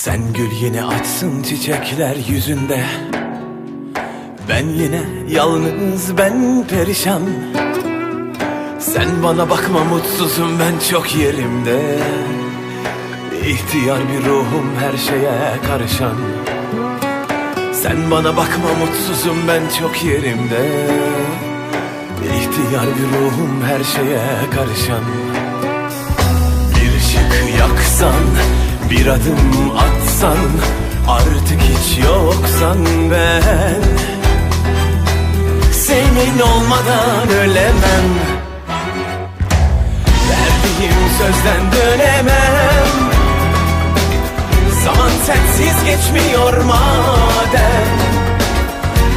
Sen gül yine açsın çiçekler yüzünde. Ben yine yalnız ben perişan. Sen bana bakma mutsuzum ben çok yerimde. İhtiyar bir ruhum her şeye karışan. Sen bana bakma mutsuzum ben çok yerimde. İhtiyar bir ruhum her şeye karışan. Bir ışık yaksan bir adım atsan Artık hiç yoksan ben. Senin olmadan ölemem. Verdiğim sözden dönemem. Zaman sensiz geçmiyor madem.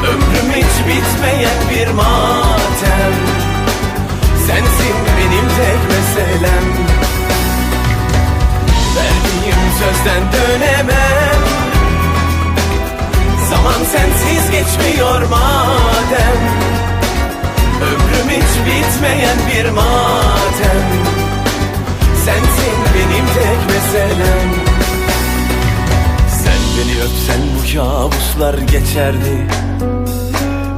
Ömrüm hiç bitmeyen bir matem. Sensin bitmeyen bir matem. Sensin benim tek meselem. Sen beni öpsen bu kabuslar geçerdi.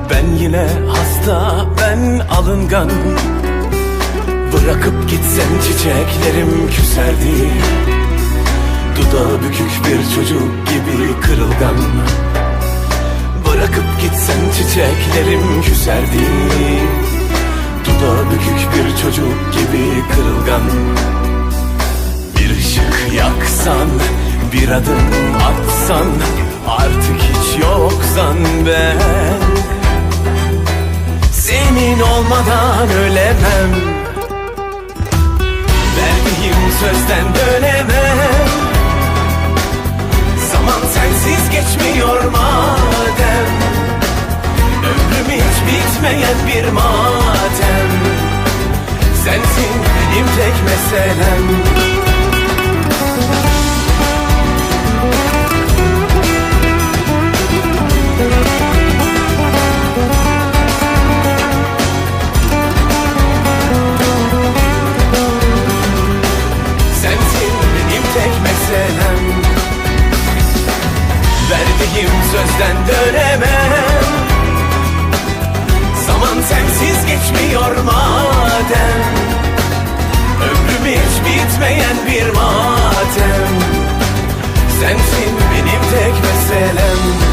Ben yine hasta ben alıngan. Bırakıp gitsen çiçeklerim küserdi. Dudağı bükük bir çocuk gibi kırılgan. Bırakıp gitsen çiçeklerim küserdi Dudağı bükük bir çocuk gibi kırılgan. Bir ışık yaksan Bir adım atsan Artık hiç yoksan ben Senin olmadan ölemem. Verdiğim sözden dönemem. Zaman sensiz geçmiyor madem. Ömrüm hiç bitmeyen bir matem Sensin tek meselem Verdiğim sözden dönemem Sensin benim tek meselem.